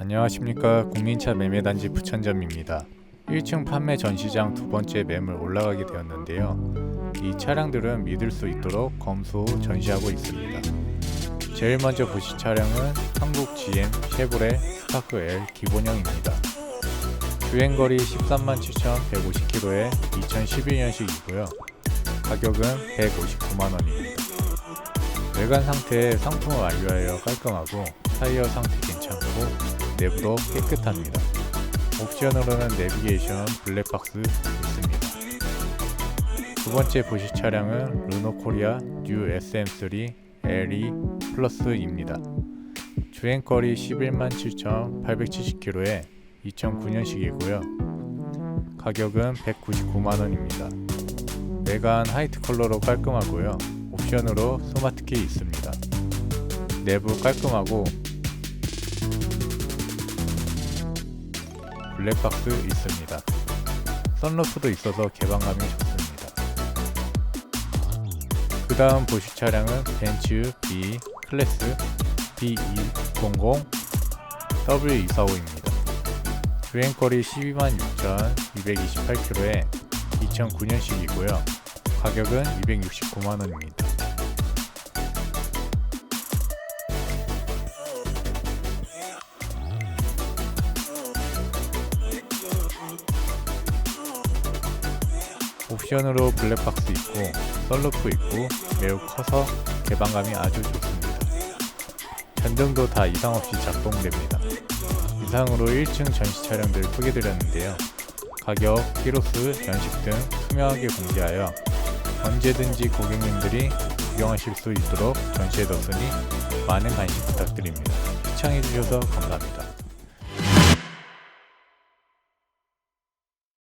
안녕하십니까 국민차 매매단지 부천점입니다. 1층 판매 전시장 두 번째 매물 올라가게 되었는데요. 이 차량들은 믿을 수 있도록 검수 후 전시하고 있습니다. 제일 먼저 보실 차량은 한국 GM 쉐보레 스파크 L 기본형입니다. 주행거리 13만 7,150km에 2011년식이고요. 가격은 159만 원입니다. 외관 상태에 상품을 완료하여 깔끔하고 타이어 상태 괜찮고 내부도 깨끗합니다. 옵션으로는 내비게이션 블랙박스 있습니다. 두 번째 보실 차량은 르노 코리아 뉴 SM3 LE 플러스입니다. 주행거리 11만 7,870km에 2009년식이고요. 가격은 199만 원입니다. 외관 화이트 컬러로 깔끔하고요. 옵션으로 스마트키 있습니다. 내부 깔끔하고 블랙박스 있습니다. 썬루프도 있어서 개방감이 좋습니다. 그 다음 보실 차량은 벤츠 B 클래스 B200 W245입니다. 주행거리 12만 6,228km에 2009년식이고요. 가격은 269만원입니다. 옵션으로 블랙박스 있고 썰루프 있고 매우 커서 개방감이 아주 좋습니다. 전등도 다 이상 없이 작동됩니다. 이상으로 1층 전시 차량들 소개드렸는데요. 가격, 키로수, 연식 등 투명하게 공개하여 언제든지 고객님들이 구경하실 수 있도록 전시해뒀으니 많은 관심 부탁드립니다. 시청해주셔서 감사합니다.